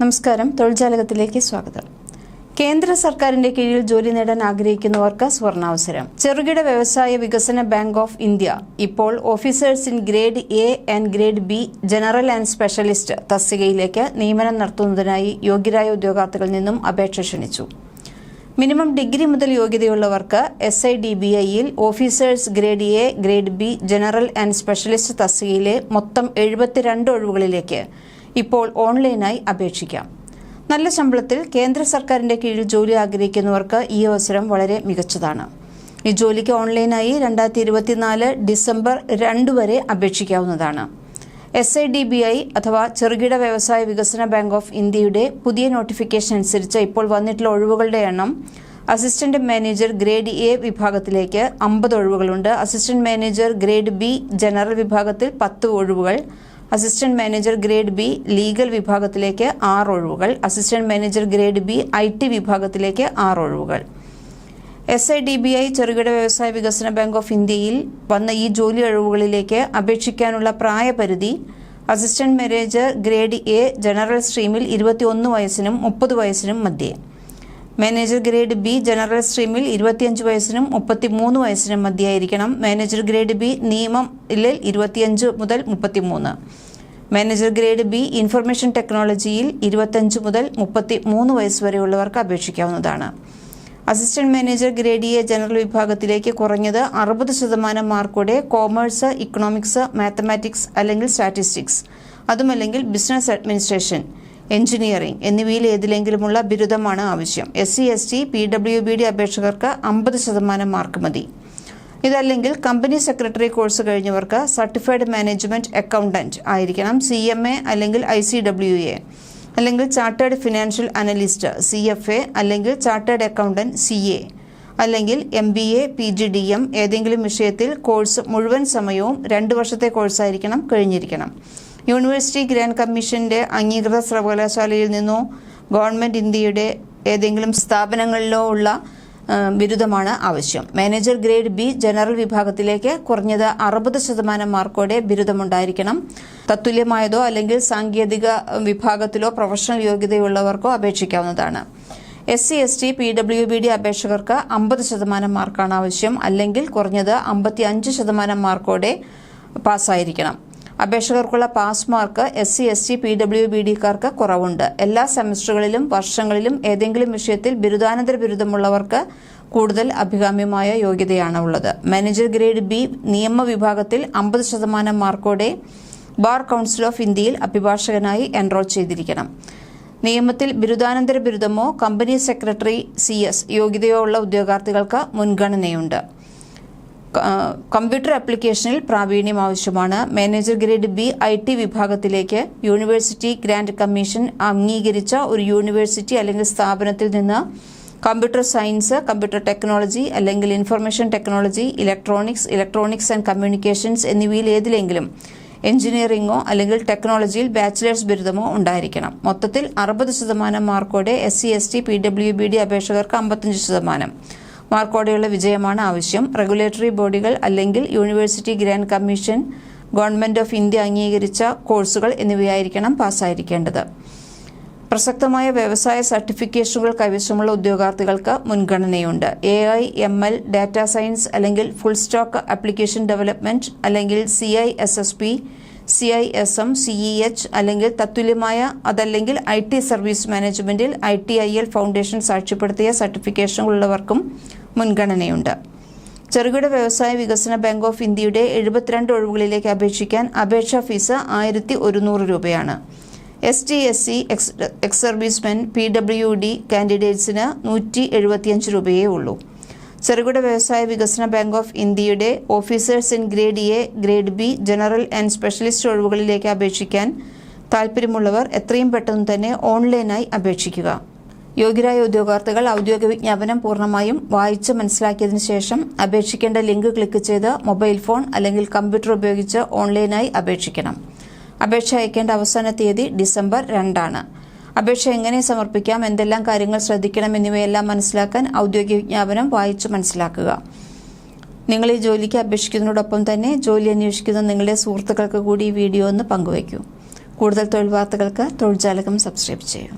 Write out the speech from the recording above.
നമസ്കാരം. തൊഴിൽജാലകത്തിലേക്ക് സ്വാഗതം. കേന്ദ്ര സർക്കാരിന്റെ കീഴിൽ ജോലി നേടാൻ ആഗ്രഹിക്കുന്നവർക്ക് സ്വർണാവസരം. ചെറുകിട വ്യവസായ വികസന ബാങ്ക് ഓഫ് ഇന്ത്യ. ഇപ്പോൾ officers in grade A and grade B general and specialist തസ്തികയിലേക്ക് നിയമനം നടത്തുന്നതിനായി യോഗ്യരായ ഉദ്യോഗാർത്ഥികളിൽ നിന്നും അപേക്ഷ ക്ഷണിച്ചു. മിനിമം ഡിഗ്രി മുതൽ യോഗ്യതയുള്ളവർക്ക് എസ് ഐ ഡി ബി ഐയിൽ officers grade A grade B general and specialist തസ്തികയിലെ മൊത്തം എഴുപത്തിരണ്ട് ഒഴിവുകളിലേക്ക് ഇപ്പോൾ ഓൺലൈനായി അപേക്ഷിക്കാം. നല്ല ശമ്പളത്തിൽ കേന്ദ്ര സർക്കാരിന്റെ കീഴിൽ ജോലി ആഗ്രഹിക്കുന്നവർക്ക് ഈ അവസരം വളരെ മികച്ചതാണ്. ഈ ജോലിക്ക് ഓൺലൈനായി രണ്ടായിരത്തി ഇരുപത്തിനാല് ഡിസംബർ രണ്ട് വരെ അപേക്ഷിക്കാവുന്നതാണ്. S I D B I അഥവാ ചെറുകിട വ്യവസായ വികസന ബാങ്ക് ഓഫ് ഇന്ത്യയുടെ പുതിയ നോട്ടിഫിക്കേഷൻ അനുസരിച്ച് ഇപ്പോൾ വന്നിട്ടുള്ള ഒഴിവുകളുടെ എണ്ണം അസിസ്റ്റന്റ് മാനേജർ ഗ്രേഡ് എ വിഭാഗത്തിലേക്ക് അമ്പത് ഒഴിവുകളുണ്ട്. Assistant manager grade B general വിഭാഗത്തിൽ പത്ത് ഒഴിവുകൾ assistant manager grade B legal വിഭാഗത്തിലേക്ക് ആറ് ഒഴിവുകൾ assistant manager grade B I T വിഭാഗത്തിലേക്ക് ആറ് ഒഴിവുകൾ. S I D B I ചെറുകിട വ്യവസായ വികസന ബാങ്ക് ഓഫ് ഇന്ത്യയിൽ വന്ന ഈ ജോലി ഒഴിവുകളിലേക്ക് അപേക്ഷിക്കാനുള്ള പ്രായപരിധി assistant manager grade A general സ്ട്രീമിൽ ഇരുപത്തിയൊന്ന് വയസ്സിനും മുപ്പത് വയസ്സിനും മധ്യേ. മാനേജർ ഗ്രേഡ് ബി ജനറൽ സ്ട്രീമിൽ ഇരുപത്തിയഞ്ച് വയസ്സിനും മുപ്പത്തിമൂന്ന് വയസ്സിനും മധ്യയായിരിക്കണം മാനേജർ ഗ്രേഡ് ബി നിയമം ഇല്ലിൽ ഇരുപത്തിയഞ്ച് മുതൽ മുപ്പത്തിമൂന്ന്. മാനേജർ ഗ്രേഡ് ബി ഇൻഫർമേഷൻ ടെക്നോളജിയിൽ ഇരുപത്തഞ്ച് മുതൽ മുപ്പത്തി മൂന്ന് വയസ്സ് വരെയുള്ളവർക്ക് അപേക്ഷിക്കാവുന്നതാണ്. Assistant manager grade A general വിഭാഗത്തിലേക്ക് കുറഞ്ഞത് അറുപത് ശതമാനം മാർക്കോടെ കോമേഴ്സ് ഇക്കണോമിക്സ് മാത്തമാറ്റിക്സ് അല്ലെങ്കിൽ സ്റ്റാറ്റിസ്റ്റിക്സ് അതുമല്ലെങ്കിൽ ബിസിനസ് അഡ്മിനിസ്ട്രേഷൻ എഞ്ചിനീയറിംഗ് എന്നിവയിൽ ഏതിലെങ്കിലുമുള്ള ബിരുദമാണ് ആവശ്യം. S C S T P W B D അപേക്ഷകർക്ക് അമ്പത് ശതമാനം മാർക്ക് മതി. ഇതല്ലെങ്കിൽ കമ്പനി സെക്രട്ടറി കോഴ്സ് കഴിഞ്ഞവർക്ക് സർട്ടിഫൈഡ് മാനേജ്മെന്റ് അക്കൗണ്ടന്റ് ആയിരിക്കണം സി എം എ അല്ലെങ്കിൽ ഐ സി ഡബ്ല്യു എ അല്ലെങ്കിൽ chartered financial analyst C F A അല്ലെങ്കിൽ ചാർട്ടേഡ് അക്കൗണ്ടന്റ് സി എ അല്ലെങ്കിൽ M B A P G D M ഏതെങ്കിലും വിഷയത്തിൽ കോഴ്സ് മുഴുവൻ സമയവും രണ്ട് വർഷത്തെ കോഴ്സായിരിക്കണം കഴിഞ്ഞിരിക്കണം. യൂണിവേഴ്സിറ്റി ഗ്രാൻഡ് കമ്മീഷന്റെ അംഗീകൃത സർവകലാശാലയിൽ നിന്നോ ഗവൺമെന്റ് ഇന്ത്യയുടെ ഏതെങ്കിലും സ്ഥാപനങ്ങളിലോ ഉള്ള ബിരുദമാണ് ആവശ്യം. മാനേജർ ഗ്രേഡ് ബി ജനറൽ വിഭാഗത്തിലേക്ക് കുറഞ്ഞത് അറുപത് ശതമാനം മാർക്കോടെ ബിരുദമുണ്ടായിരിക്കണം. തത്തുല്യമായതോ അല്ലെങ്കിൽ സാങ്കേതിക വിഭാഗത്തിലോ പ്രൊഫഷണൽ യോഗ്യതയുള്ളവർക്കോ അപേക്ഷിക്കാവുന്നതാണ്. S C S T P W B D അപേക്ഷകർക്ക് അമ്പത് ശതമാനം മാർക്കാണ് ആവശ്യം. അല്ലെങ്കിൽ കുറഞ്ഞത് അമ്പത്തി അഞ്ച് ശതമാനം മാർക്കോടെ പാസ്സായിരിക്കണം. അപേക്ഷകർക്കുള്ള pass mark S C S T P W B ഡിക്കാർക്ക് കുറവുണ്ട്. എല്ലാ സെമസ്റ്ററുകളിലും വർഷങ്ങളിലും ഏതെങ്കിലും വിഷയത്തിൽ ബിരുദാനന്തര ബിരുദമുള്ളവർക്ക് കൂടുതൽ അഭികാമ്യമായ യോഗ്യതയാണ് ഉള്ളത്. മാനേജർ ഗ്രേഡ് ബി നിയമ വിഭാഗത്തിൽ അമ്പത് ശതമാനം മാർക്കോടെ ബാർ കൗൺസിൽ ഓഫ് ഇന്ത്യയിൽ അഭിഭാഷകനായി എൻറോൾ ചെയ്തിരിക്കണം. നിയമത്തിൽ ബിരുദാനന്തര ബിരുദമോ കമ്പനി സെക്രട്ടറി സി യോഗ്യതയോ ഉള്ള ഉദ്യോഗാർത്ഥികൾക്ക് മുൻഗണനയുണ്ട്. കമ്പ്യൂട്ടർ ആപ്ലിക്കേഷനിൽ പ്രാവീണ്യം ആവശ്യമാണ്. Manager grade B I T വിഭാഗത്തിലേക്ക് യൂണിവേഴ്സിറ്റി ഗ്രാൻഡ് കമ്മീഷൻ അംഗീകരിച്ച ഒരു യൂണിവേഴ്സിറ്റി അല്ലെങ്കിൽ സ്ഥാപനത്തിൽ നിന്ന് കമ്പ്യൂട്ടർ സയൻസ് കമ്പ്യൂട്ടർ ടെക്നോളജി അല്ലെങ്കിൽ information technology electronics electronics and communications എന്നിവയിൽ ഏതിലെങ്കിലും എഞ്ചിനീയറിംഗോ അല്ലെങ്കിൽ ടെക്നോളജിയിൽ ബാച്ചിലേഴ്സ് ബിരുദമോ ഉണ്ടായിരിക്കണം. മൊത്തത്തിൽ അറുപത് ശതമാനം മാർക്കോടെ S C S T P W B D അപേക്ഷകർക്ക് അമ്പത്തഞ്ച് ശതമാനം. മാർക്കോടെയുള്ള വിജയമാണ് ആവശ്യം. റെഗുലേറ്ററി ബോഡികൾ അല്ലെങ്കിൽ university grant commission government of India അംഗീകരിച്ച കോഴ്സുകൾ എന്നിവയായിരിക്കണം പാസ്സായിരിക്കേണ്ടത്. പ്രസക്തമായ വ്യവസായ സർട്ടിഫിക്കേഷനുകൾ കൈവശമുള്ള ഉദ്യോഗാർത്ഥികൾക്ക് മുൻഗണനയുണ്ട്. A I M L data science അല്ലെങ്കിൽ ഫുൾ സ്റ്റോക്ക് ആപ്ലിക്കേഷൻ ഡെവലപ്മെന്റ് അല്ലെങ്കിൽ C I S S P C I S M C E H അല്ലെങ്കിൽ തത്തുല്യമായ അതല്ലെങ്കിൽ ഐ ടി സർവീസ് മാനേജ്മെന്റിൽ I T I L foundation സാക്ഷ്യപ്പെടുത്തിയ സർട്ടിഫിക്കേഷനുകളുള്ളവർക്കും മുൻഗണനയുണ്ട്. ചെറുകിട വ്യവസായ വികസന ബാങ്ക് ഓഫ് ഇന്ത്യയുടെ എഴുപത്തിരണ്ട് ഒഴിവുകളിലേക്ക് അപേക്ഷിക്കാൻ അപേക്ഷാ ഫീസ് ആയിരത്തി ഒരുന്നൂറ് രൂപയാണ്. S T S C ex ex servicemen P W D കാൻഡിഡേറ്റ്സിന് നൂറ്റി എഴുപത്തിയഞ്ച് രൂപയേ ഉള്ളൂ. ചെറുകിട വ്യവസായ വികസന ബാങ്ക് ഓഫ് ഇന്ത്യയുടെ officers in grade A grade B general and specialist ഒഴിവുകളിലേക്ക് അപേക്ഷിക്കാൻ താൽപ്പര്യമുള്ളവർ എത്രയും പെട്ടെന്ന് തന്നെ ഓൺലൈനായി അപേക്ഷിക്കുക. യോഗ്യരായ ഉദ്യോഗാർത്ഥികൾ ഔദ്യോഗിക വിജ്ഞാപനം പൂർണമായും വായിച്ച് മനസ്സിലാക്കിയതിനു ശേഷം അപേക്ഷിക്കേണ്ട ലിങ്ക് ക്ലിക്ക് ചെയ്ത് മൊബൈൽ ഫോൺ അല്ലെങ്കിൽ കമ്പ്യൂട്ടർ ഉപയോഗിച്ച് ഓൺലൈനായി അപേക്ഷിക്കണം. അപേക്ഷ അയക്കേണ്ട അവസാന തീയതി ഡിസംബർ രണ്ടാണ്. അപേക്ഷ എങ്ങനെ സമർപ്പിക്കാം എന്തെല്ലാം കാര്യങ്ങൾ ശ്രദ്ധിക്കണം എന്നിവയെല്ലാം മനസ്സിലാക്കാൻ ഔദ്യോഗിക വിജ്ഞാപനം വായിച്ചു മനസ്സിലാക്കുക. നിങ്ങൾ ഈ ജോലിക്ക് അപേക്ഷിക്കുന്നതിനോടൊപ്പം തന്നെ ജോലി അന്വേഷിക്കുന്ന നിങ്ങളുടെ സുഹൃത്തുക്കൾക്ക് കൂടി ഈ വീഡിയോ ഒന്ന് പങ്കുവയ്ക്കൂ. കൂടുതൽ തൊഴിൽ വാർത്തകൾക്ക് തൊഴിൽ ജാലകം സബ്സ്ക്രൈബ് ചെയ്യൂ.